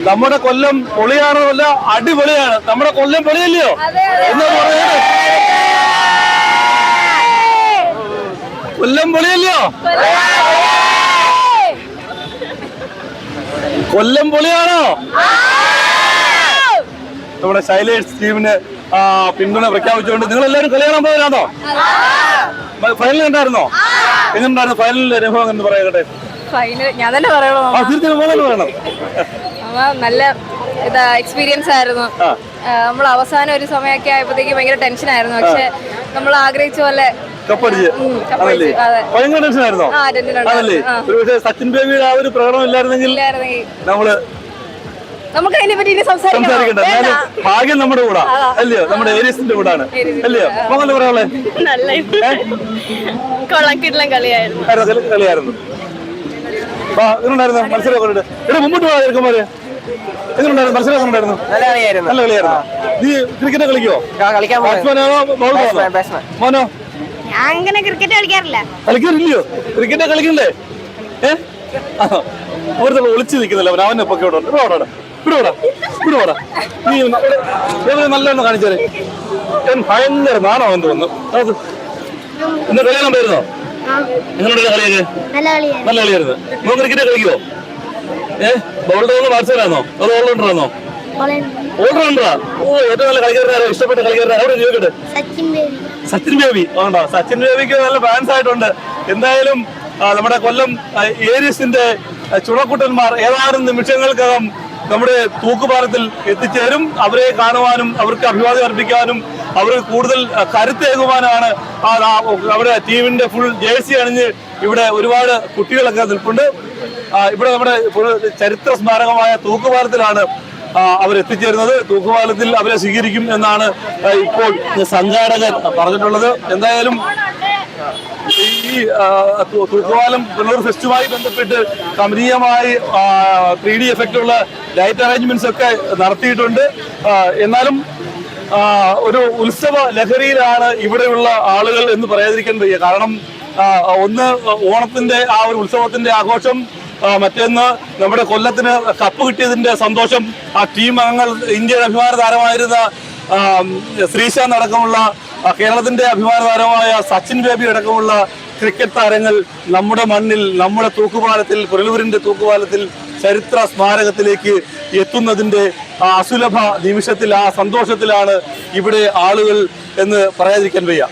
നമ്മുടെ കൊല്ലം പൊളിയാണോ അല്ല അടിപൊളിയാണ്? നമ്മുടെ കൊല്ലം പൊളിയല്ലയോ? എന്ന് പറയുന്നത്? കൊല്ലം പൊളിയല്ലയോ? കൊല്ലം പൊളിയാണോ? നമ്മുടെ ശൈലേഷ് ടീമിന് പിന്തുണ പ്രഖ്യാപിച്ചുകൊണ്ട് നിങ്ങൾ എല്ലാവരും കളി കാണാൻ പോയതാണോ ഫൈനൽ കണ്ടായിരുന്നോ എങ്ങനെയുണ്ടായിരുന്നു ഫൈനലിന്റെ അനുഭവം എന്ന് പറയട്ടെ ഫൈനൽ. ഞാൻ തന്നെ പറയണോ ആ തീർച്ചയായും ഫൈനൽ വേണം. അമ്മ നല്ല ഇതാ എക്സ്പീരിയൻസ് ആയിരുന്നു. നമ്മൾ അവസാനം ഒരു സമയമൊക്കെ ആയപ്പോഴത്തേക്ക് ഭയങ്കര ടെൻഷൻ ആയിരുന്നു. പക്ഷെ നമ്മൾ ആഗ്രഹിച്ച പോലെ കപ്പടിച്ച്. ഉം, കപ്പടിച്ച്, ആണല്ലേ അതെ. ഭയങ്കര ടെൻഷൻ ആയിരുന്നോ? ആ ടെൻഷൻ ഉണ്ടായിരുന്നു ആ. സച്ചിൻ ബേബിയുടെ ആ ഒരു പ്രകടനം ഇല്ലായിരുന്നെങ്കിൽ ഇല്ലായിരുന്നെങ്കിൽ നമ്മൾ നമുക്ക് അതിനെ പറ്റി ഇനി സംസാരിക്കണ്ട. എന്നാലും ഭാഗ്യം നമ്മുടെ കൂടാ. അല്ലയോ? നമ്മുടെ ഏരിയസിന്റെ കൂടാണ്. അല്ലയോ. മകൾ പറയാളെ നല്ല കളിയായിരുന്നു. കളിയായിരുന്നു. എങ്ങനെയുണ്ടായിരുന്നു മത്സരമൊക്കെ എടാ മുമ്പോട്ട് പോകാൻ ചെറുക്കന്മാര് എങ്ങനെയുണ്ടായിരുന്നു മത്സരം ഉണ്ടായിരുന്നു. നല്ല കളിയായിരുന്നു. നല്ല കളിയായിരുന്നു. നീ ക്രിക്കറ്റ് കളിക്കുവോ? ആ, കളിക്കാൻ പോയത്. ബാറ്റ്സ്മാനാണോ ബൗളറാണോ Batsman, batsman. മോനോ? ഞാൻ അങ്ങനെ ക്രിക്കറ്റ് കളിക്കാറില്ല. കളിക്കാറില്ലയോ? ക്രിക്കറ്റ് കളിക്കണ്ടേ? ഏ? ഒരുത്തവ ഒളിച്ചു നിൽക്കുന്നില്ല. അവൻ അവനെ പൊക്കെ ഇവിടെ ഇവിടെ ഇവിടെ നീ ഇവിടെ- ഇവിടെ നല്ലോണം കാണിച്ചാലേ. ഭയങ്കര ഭയങ്കര എന്ന് തോന്നുന്നു. ഇന്ന് കളിയാൻ പോയിരുന്നോ നിങ്ങളുടെ കളിയൊക്കെ? നല്ല കളിയായിരുന്നു. ബാറ്റ്സ്മാനാണോ അതോ ഓൾറൗണ്ടറാണോ ഓൾറൗണ്ടറാ ഓ ഏറ്റവും നല്ല കളിക്കാരനാരോ? ഇഷ്ടപ്പെട്ട കളിക്കാരനാരോ? അവിടെ ചോദിക്കട്ടെ സച്ചിൻ ബേബി ആണ്ടോ സച്ചിൻ ബേബിക്ക് നല്ല ഫാൻസ് ആയിട്ടുണ്ട്. എന്തായാലും നമ്മുടെ കൊല്ലം ഏരിയസിന്റെ ചുണക്കുട്ടന്മാർ ഏതാനും നിമിഷങ്ങൾക്കകം നമ്മുടെ തൂക്കുപാലത്തിൽ എത്തിച്ചേരും. അവരെ കാണുവാനും അവർക്ക് അഭിവാദ്യം അർപ്പിക്കാനും അവർക്ക് കൂടുതൽ കരുത്തേകുവാനാണ്. നമ്മുടെ ടീമിന്റെ ഫുൾ ജേഴ്സി അണിഞ്ഞ് ഇവിടെ ഒരുപാട് കുട്ടികളൊക്കെ നിൽപ്പുണ്ട്. ഇവിടെ നമ്മുടെ ചരിത്ര സ്മാരകമായ തൂക്കുപാലത്തിലാണ് അവർ അവരെത്തിച്ചേരുന്നത്. തൂക്കുപാലത്തിൽ അവരെ സ്വീകരിക്കും എന്നാണ് ഇപ്പോൾ സംഘാടകർ പറഞ്ഞിട്ടുള്ളത്. എന്തായാലും ഈ തൂക്കുപാലം പിള്ളൂർ ഫെസ്റ്റുമായി ബന്ധപ്പെട്ട് കമനീയമായി ത്രീ ഡി എഫക്റ്റുള്ള ലൈറ്റ് അറേഞ്ച്മെന്റ്സ് ഒക്കെ നടത്തിയിട്ടുണ്ട്. എന്നാലും ഒരു ഉത്സവ ലഹരിയിലാണ് ഇവിടെയുള്ള ആളുകൾ എന്ന് പറയാതിരിക്കാൻ വയ്യ. കാരണം ഒന്ന് ഓണത്തിന്റെ ആ ഒരു ഉത്സവത്തിന്റെ ആഘോഷം മറ്റൊന്ന് നമ്മുടെ കൊല്ലത്തിന് കപ്പ് കിട്ടിയതിന്റെ സന്തോഷം. ആ ടീം അംഗങ്ങൾ ഇന്ത്യയുടെ അഭിമാന താരമായിരുന്ന ശ്രീശാന്ത് അടക്കമുള്ള കേരളത്തിന്റെ അഭിമാന താരമായ സച്ചിൻ ബേബി അടക്കമുള്ള ക്രിക്കറ്റ് താരങ്ങൾ നമ്മുടെ മണ്ണിൽ നമ്മുടെ തൂക്കുപാലത്തിൽ പുരലൂരിന്റെ തൂക്കുപാലത്തിൽ ചരിത്ര സ്മാരകത്തിലേക്ക് എത്തുന്നതിന്റെ ആ അസുലഭ നിമിഷത്തിൽ ആ സന്തോഷത്തിലാണ് ഇവിടെ ആളുകൾ എന്ന് പറയാതിരിക്കാൻ വയ്യ.